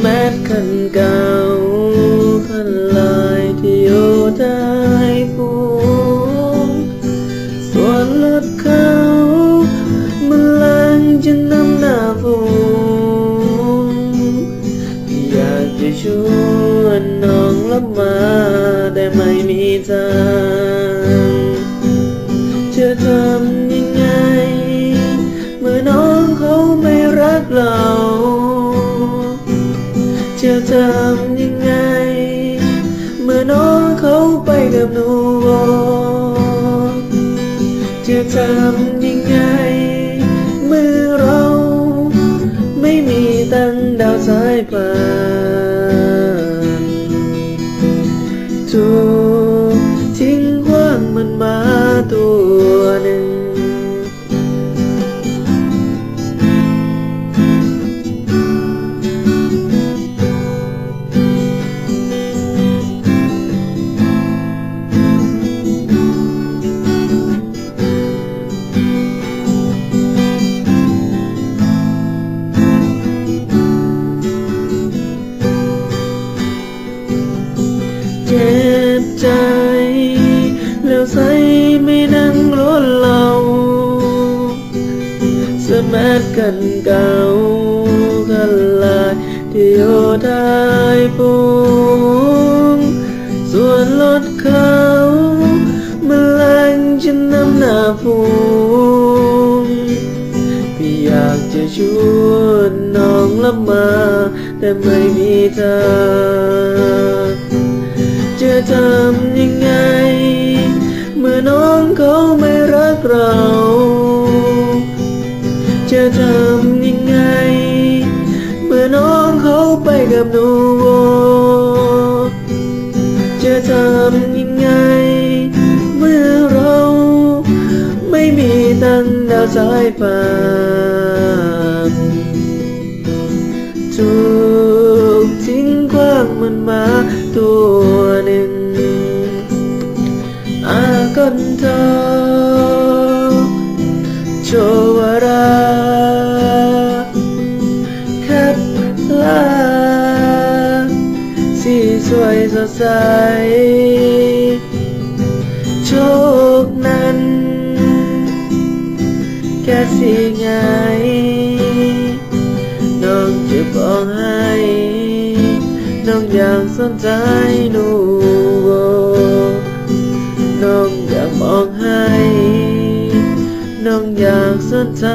แมทคันเก่าคันลายที่อยู่ใต้ปูงส่วนรถเขามันแรงจะนำหน้าฟูงอยากจะชวนน้องรับมาแต่ไม่มีทางจะทำยังไง เมื่อน้องเขาไม่รักเรา ทำยังไง เมื่อน้องเขาไปกับหนูจะทำ ดกันเก่ากันลายที่โยทายปูงส่วนรถเขามันแรงฉันนำหน้าฟูงพี่อยากจะชวนน้องละมา แต่ไม่มีทางจะทำยังไง เมื่อน้องเขาไม่รักเรา จะทำยังไง เมื่อน้องเขาไปกับหนูจะทำยังไง เมื่อเรา ไม่มีตั้งดาวสายฟ้าถูกทิ้งขว้างมันมาตัวหนึ่งอากันเธอ ใส โชคนั้น แค่สิไงน้องจะบอกให้น้องอยากสนใจหนูน้องอยากมองให้ น้องอยากสนใจ